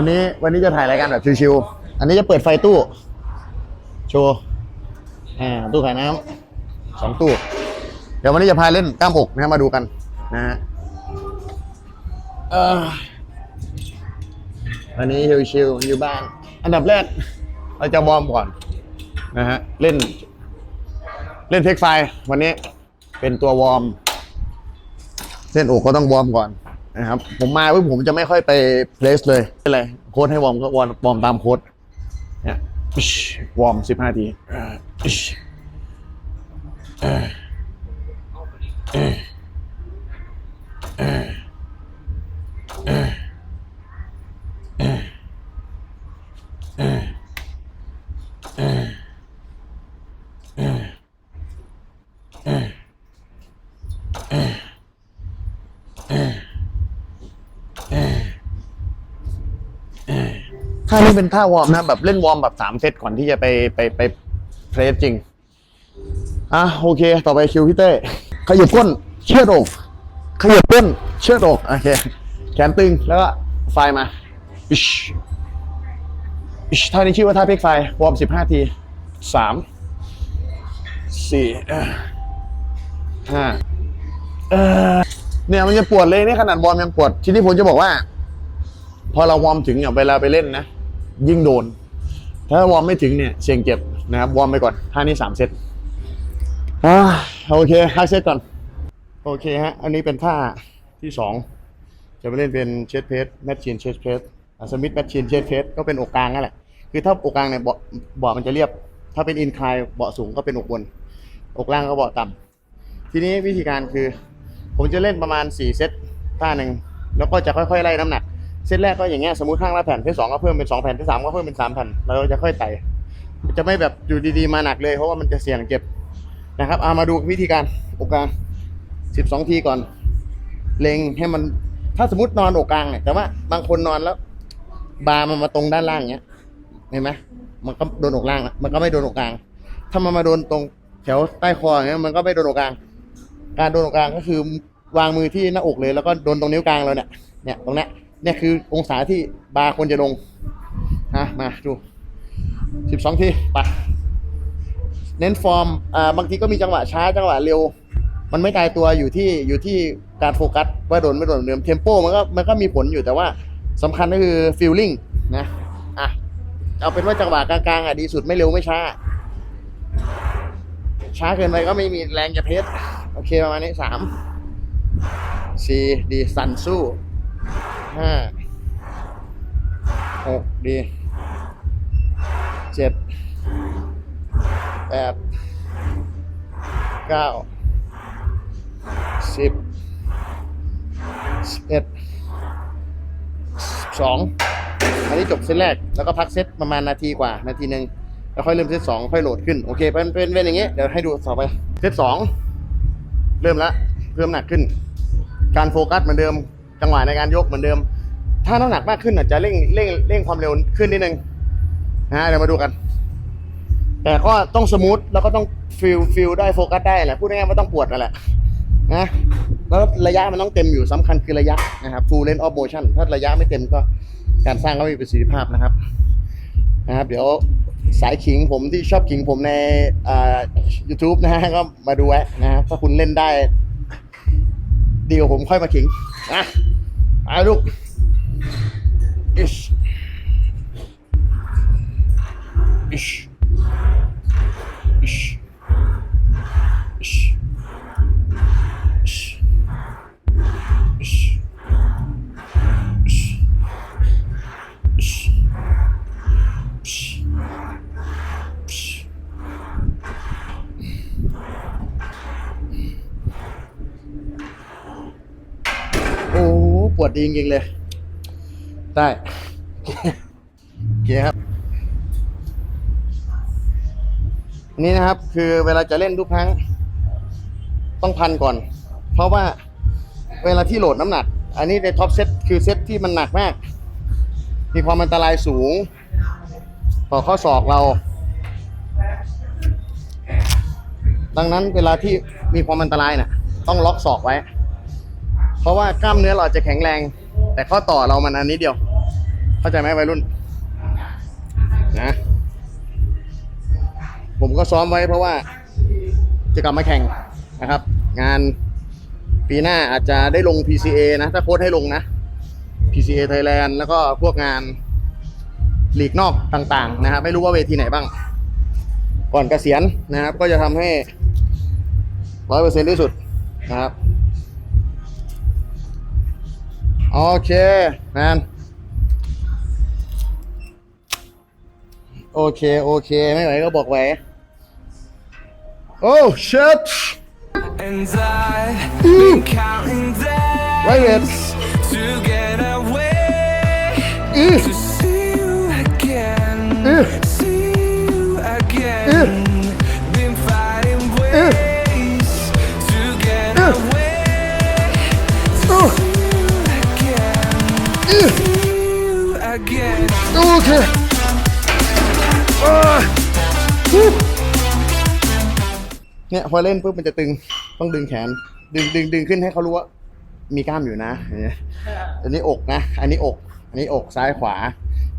วันนี้วันนี้จะถ่ายรายการแบบชิวๆอันนี้จะเปิดไฟตู้ โชว์อ่าตู้ขายน้ำสองตู้ เดี๋ยววันนี้จะพาเล่นกล้ามอกนะครับมาดูกันนะฮะอันนี้ชิวๆอยู่บ้าน อันดับแรก เราจะวอร์มก่อนนะฮะเล่น เล่นเทคไฟวันนี้เป็นตัววอร์มเส้นอกก็ต้องวอร์มก่อน นะครับผมมาปุ๊บผมจะไม่ค่อยไปเพลสเลยไม่เป็นไรโค้ดให้วอร์มก็วอร์มวอร์มตามโค้ดเนี่ยวอร์มสิบห้าทีอ่าอิ๊ชเออ ท่านี้เป็นท่าวอร์มนะแบบเล่นวอร์มแบบสามเซตก่อนที่จะไปไปไปเพลสจริง อะโอเค ต่อไปคิวพี่เต้ขยับก้นเชือดอกขยับก้นเชือดอกโอเคแขนตึงแล้วก็ไฟมาอิชอิชท่านี้ชื่อว่าท่าเพกไฟวอร์มสิบห้าทีสามสี่ห้าเออเนี่ยมันจะปวดเลยนี่ขนาดวอร์มยังปวด ทีนี้ผมจะบอกว่า พอเราวอร์มถึงเนี่ยเวลาไปเล่นนะ ยิ่งโดน ถ้าวอร์มไม่ถึงเนี่ยเสี่ยงเจ็บนะครับวอร์มไปก่อนท่านี้สามเซตอ่าโอเคห้าเซตก่อน โอเคฮะ อันนี้เป็นท่าที่สองจะไปเล่นเป็นเชสเพสแมชชีนเชสเพสสมิธแมชชีนเชสเพสก็เป็นอกกลางนั่นแหละ คือถ้าอกกลางเนี่ยเบาะเบาะมันจะเรียบ ถ้าเป็นอินคลายเบาะสูงก็เป็นอกบน อกล่างก็เบาะต่ำทีนี้วิธีการคือ ผมจะเล่นประมาณ 4 เซตท่าหนึ่งแล้วก็จะค่อยๆไล่น้ำหนัก เซตแรกก็อย่างเงี้ยสมมติข้างละแผ่นเซตสองก็เพิ่มเป็นสองแผ่นเซตสามก็เพิ่มเป็นสามแผ่นเราจะค่อยไต่จะไม่แบบอยู่ดีๆมาหนักเลยเพราะว่ามันจะเสี่ยงเจ็บนะครับเอามาดูวิธีการอกกลางสิบสองทีก่อน เล็งให้มันถ้าสมมตินอนอกกลางเนี่ยแต่ว่าบางคนนอนแล้ว บาร์มันมาตรงด้านล่างเนี้ยเห็นไหมมันก็โดนอกล่างละมันก็ไม่โดนอกกลาง ถ้ามันมาโดนตรงแถวใต้คออย่างเงี้ยมันก็ไม่โดนอกกลาง การโดนอกกลางก็คือวางมือที่หน้าอกเลย แล้วก็โดนตรงนิ้วกลางเราเนี่ยเนี่ยตรงเนี้ย เนี่ยคือองศาที่บาร์ควรจะลงฮะมาดูสิบสองทีไปเน้นฟอร์มอ่าบางทีก็มีจังหวะช้าจังหวะเร็ว มันไม่ตายตัวอยู่ที่อยู่ที่การโฟกัสว่าโดนไม่โดนเหมือนเดิมเทมโปมันก็มันก็มีผลอยู่แต่ว่าสำคัญก็คือฟีลลิ่งนะอะเอาเป็นว่าจังหวะกลางๆอะดีสุดไม่เร็วไม่ช้า ช้าเกินไปก็ไม่มีแรงจะเพชรโอเคประมาณนี้สามสี่ดีสันสู้ ห้าหกดีเจ็ดแปดเก้าสิบสิบเอ็ดสองอันนี้จบเซตแรกแล้วก็พักเซตประมาณนาทีกว่านาทีหนึ่งแล้วค่อยเริ่มเซตสองค่อยโหลดขึ้น โอเคเป็นเป็นเป็นอย่างเงี้ยเดี๋ยวให้ดูต่อไปเซตสองเริ่มละเพิ่มหนักขึ้น การโฟกัสเหมือนเดิม จังหวะในการยกเหมือนเดิม ถ้าน้ำหนักมากขึ้นอาจจะเร่งเร่งเร่งความเร็วขึ้นนิดนึงนะฮะเดี๋ยวมาดูกัน แต่ก็ต้องสมูทแล้วก็ต้องฟิลฟิลได้โฟกัสได้แหละพูดง่ายๆว่าต้องปวดนั่นแหละนะแล้วระยะมันต้องเต็มอยู่สำคัญคือระยะนะครับ full range of motion ถ้าระยะไม่เต็มก็การสร้างก็ไม่มีประสิทธิภาพนะครับนะครับ เดี๋ยวสายขิงผมที่ชอบขิงผมในอ่า YouTube นะฮะก็มาดูไว้นะฮะถ้าคุณเล่นได้ ดีกว่าผมค่อยมาขิงอะ ไปลูกอิชอิช วดดีจริงๆเลย ได้โอเคครับ นี่นะครับ คือเวลาจะเล่นทุกครั้ง ต้องพันก่อน เพราะว่าเวลาที่โหลดน้ำหนัก อันนี้ในท็อปเซตคือเซตที่มันหนักมาก มีความอันตรายสูง ต่อข้อศอกเรา ดังนั้นเวลาที่มีความอันตรายน่ะ ต้องล็อกศอกไว้ เพราะว่ากล้ามเนื้อเราจะแข็งแรง แต่ข้อต่อเรามันอันนี้เดียว เข้าใจไหมวัยรุ่นนะผมก็ซ้อมไว้เพราะว่าจะกลับมาแข่งนะครับ งานปีหน้าอาจจะได้ลง PCA นะ ถ้าโค้ชให้ลงนะ PCA Thailand แล้วก็พวกงานหลีกนอกต่าง ๆ นะครับ ไม่รู้ว่าเวทีไหนบ้าง ก่อนเกษียณนะครับ ก็จะทำให้ร้อยเปอร์เซ็นต์ที่สุดนะครับ โอเคแมนโอเค โอเค ไม่ไหวก็บอกไว้ โอ้ shit And I've been counting days ไรเวท to get away อือ to again. โอเนี่ยพอเล่นปุ๊บมันจะตึงต้องดึงแขน ดึงดึงดึงขึ้นให้เขารู้ว่ามีกล้ามอยู่นะเนี่ยอันนี้อกนะ อันนี้อก อันนี้อกซ้ายขวา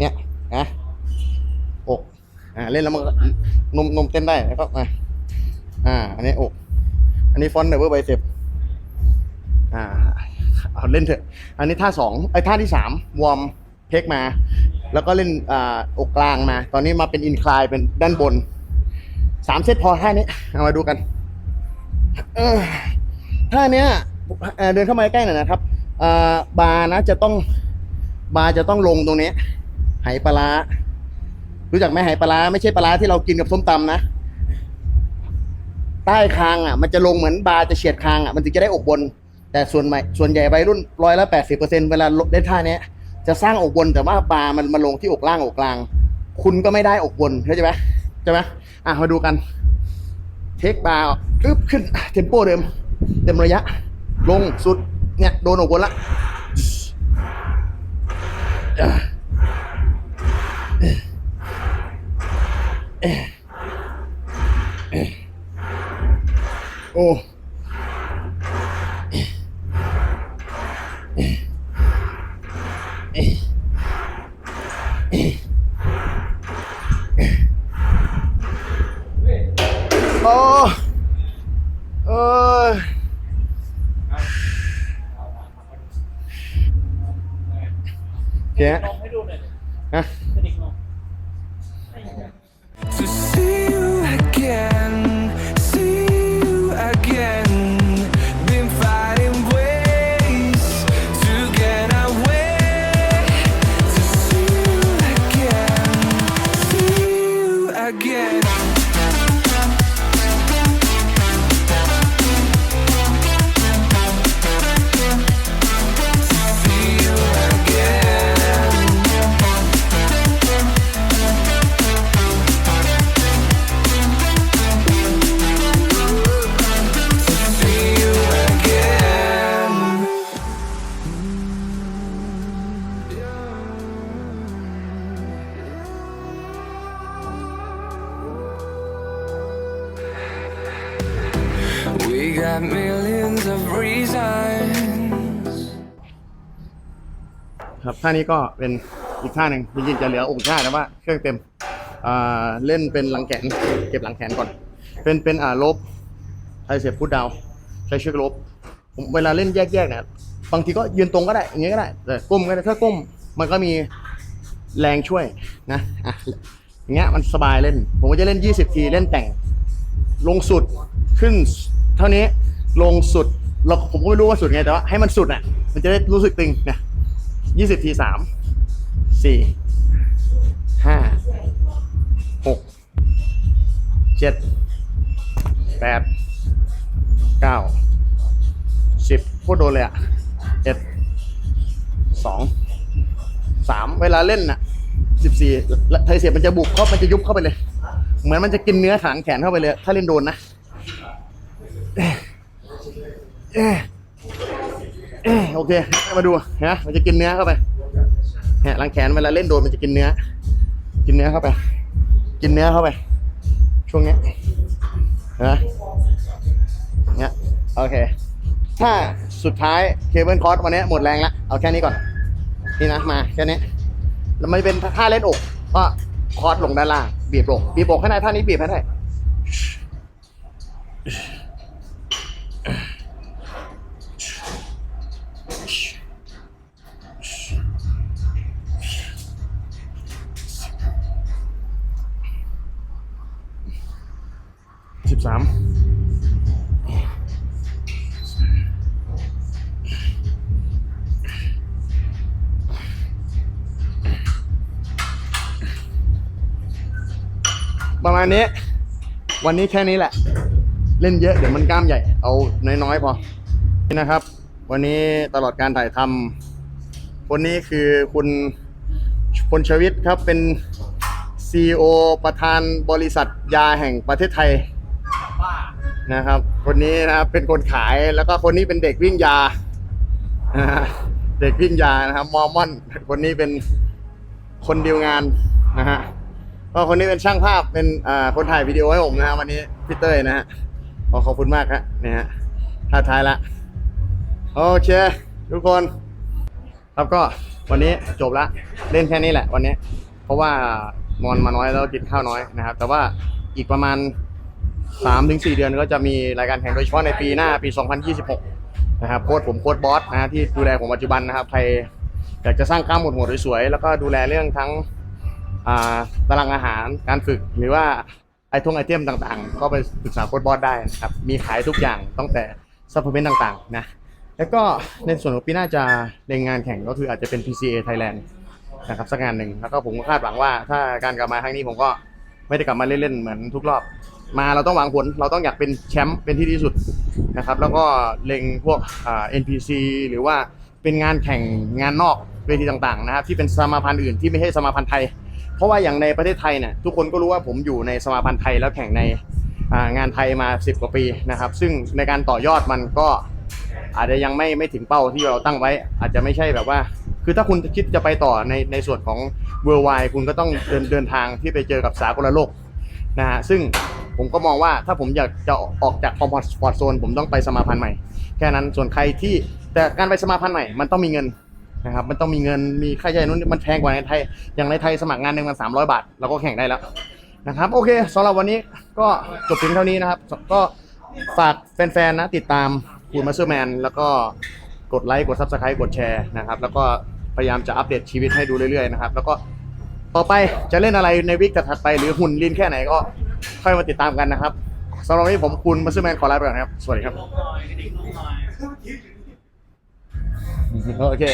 เนี่ยนะอกอ่าเล่นแล้วมันนมนมเต้นได้แล้วก็มาอ่า อันนี้อก อันนี้ฟอนต์เนเวอร์ไบเซปอ่าเอาเล่นเถอะ อันนี้ท่าสองไอ้ท่าที่สามวอร์มเทคมา แล้วก็เล่นอ่าอกกลางมา ตอนนี้มาเป็นอินคลายเป็นด้านบนสามเซตพอท่านี้ เอามาดูกันท่าเนี้ยเดินเข้ามาใกล้หน่อยนะครับบาร์นะจะต้องบาร์จะต้องลงตรงนี้ไหปลารู้จักไหมไหปลาไม่ใช่ปลาที่เรากินกับส้มตำนะใต้คางอะ มันจะลงเหมือนบาร์จะเฉียดคางอะมันถึงจะได้อกบน แต่ส่วนใหม่ส่วนใหญ่วัยรุ่นร้อยละแปดสิบเปอร์เซ็นเวลาเล่นท่าเนี้ย จะสร้างอกบนแต่ว่าบามันมาลงที่อกล่างอกกลาง คุณก็ไม่ได้อกบนเข้าใจไหมใช่ไหมอะมาดูกัน เทคบาร์อึ๊บขึ้นเทมโปเดิม เต็มระยะ ลงสุดเนี่ยโดนอกบนละโอ้ 只是 millions of reasons. ครับท่านี้ก็เป็นอีกท่าหนึ่งจริงๆจะเหลืออกท่าแต่ว่าเครื่องเต็มอ่าเล่นเป็นหลังแขนเก็บหลังแขนก่อน เป็นเป็นอ่าลบไทเสียบพุทดาวใช้เชือกลบผมเวลาเล่นแยกๆเนี่ยบางทีก็ยืนตรงก็ได้อย่างเงี้ยก็ได้แต่ก้มก็ได้ถ้าก้มมันก็มีแรงช่วยนะอะอย่างเงี้ยมันสบายเล่น ผมก็จะเล่น 20 ทีเล่นแต่ง ลงสุดขึ้นเท่านี้ ลงสุดเราผมก็ไม่รู้ว่าสุดไงแต่ว่าให้มันสุดอะ มันจะได้รู้สึกตึงนี่ยยี่สิบทีสามสี่ห้าหกเจ็ดแปดเก้าสิบโคตรโดนเลยอะเอ็ดสองสามเวลาเล่นน่ะสิบสี่ไทยเสียบมันจะบุกเข้ามันจะยุบเข้าไปเลย เหมือนมันจะกินเนื้อขางแขนเข้าไปเลย ถ้าเล่นโดนนะเอ๊ะเอ๊ะ เอ้ย โอเค มาดูนะมันจะกินเนื้อเข้าไปเนี่ยหลังแขนเวลาเล่นโดนมันจะกินเนื้อ กินเนื้อเข้าไป กินเนื้อเข้าไป ช่วงเนี้ยนะเนี่ยโอเค ถ้าสุดท้ายเคเบิลคอร์สวันนี้หมดแรงละเอาแค่นี้ก่อน นี่นะมาแค่นี้แล้วมันเป็นท่าเล่นอกก็คอร์ดลงด้านล่างบีบอกบีบอกให้ได้ท่านี้บีบให้ได้ สามประมาณนี้ วันนี้แค่นี้แหละ เล่นเยอะเดี๋ยวมันกล้ามใหญ่ เอาน้อยๆพอ นี่นะครับ วันนี้ตลอดการถ่ายทำคนนี้คือคุณพลชวิตครับเป็น CEO ประธานบริษัทยาแห่งประเทศไทย นะครับ คนนี้นะครับเป็นคนขายแล้วก็คนนี้เป็นเด็กวิ่งยา เด็กวิ่งยานะครับมอร์มอน คนนี้เป็นคนดีลงานนะฮะก็คนนี้เป็นช่างภาพเป็นคนถ่ายวิดีโอให้ผมนะฮะวันนี้พี่เต้ยนะฮะขอขอบคุณมากครับเนี่ยฮะท้าท้ายละโอเค ทุกคน ครับก็วันนี้จบละเล่นแค่นี้แหละวันนี้ เพราะว่านอนมาน้อยแล้วกินข้าวน้อยนะครับ แต่ว่าอีกประมาณ 3-4ถึงสี่เดือนก็จะมีรายการแข่งโดยเฉพาะในปีหน้าปี 2026 นะครับโค้ชผมโค้ชบอสนะฮะที่ดูแลผมปัจจุบันนะครับ ใครอยากจะสร้างกล้ามหมดหมดสวยๆแล้วก็ดูแลเรื่องทั้งตารางอาหารการฝึกหรือว่าไอทงไอเทมต่างๆ ก็ไปปรึกษาโค้ดบอสได้นะครับ มีขายทุกอย่างตั้งแต่ซัพพลเมนต์ต่างๆนะแล้วก็ในส่วนของปีหน้าจะเล็งงานแข่งก็คืออาจจะเป็น PCA Thailand นะครับสักงานหนึ่งแล้วก็ผมก็คาดหวังว่าถ้าการกลับมาครั้งนี้ผมก็ไม่ได้กลับมาเล่นๆเหมือนทุกรอบมาเราต้องหวังผล เราต้องอยากเป็นแชมป์เป็นที่ดีที่สุดนะครับ แล้วก็เล็งพวกอ่า NPC หรือว่าเป็นงานแข่งงานนอกเวทีต่างๆนะครับที่เป็นสมาพันธ์อื่นที่ไม่ใช่สมาพันธ์ไทย เพราะว่าอย่างในประเทศไทยเนี่ยทุกคนก็รู้ว่าผมอยู่ในสมาพันธ์ไทยแล้วแข่งในงานไทยมา 10 กว่าปีนะครับ ซึ่งในการต่อยอดมันก็อาจจะยังไม่ไม่ถึงเป้าที่เราตั้งไว้ อาจจะไม่ใช่แบบว่า คือถ้าคุณคิดจะไปต่อในในส่วนของ worldwide คุณก็ต้องเดินเดินทางที่ไปเจอกับสากลโลก นะฮะซึ่งผมก็มองว่าถ้าผมอยากจะออกจากคอมฟอร์ตโซนผมต้องไปสมาพันธ์ใหม่ แค่นั้นส่วนใครที่แต่การไปสมาพันธ์ใหม่มันต้องมีเงินนะครับมันต้องมีเงินมีค่าใช้จ่ายนู้นมันแพงกว่าในไทย อย่างในไทยสมัครงานหนึ่งมันสามร้อยบาทเราก็แข่งได้แล้วนะครับโอเคสำหรับวันนี้ก็จบเพียงเท่านี้นะครับ ก็ฝากแฟนๆนะติดตามคุณมาสเตอร์แมนแล้วก็กดไลค์กดซับสไครต์กดแชร์นะครับแล้วก็พยายามจะอัปเดตชีวิตให้ดูเรื่อยๆนะครับแล้วก็ ต่อไปจะเล่นอะไรในวิกถัดไปหรือหุ่นลีนแค่ไหนก็ค่อยมาติดตามกันนะครับสำหรับวันนี้ผมคุณมาสเตอร์แมนขอลาไปก่อนนะครับ สวัสดีครับโอเค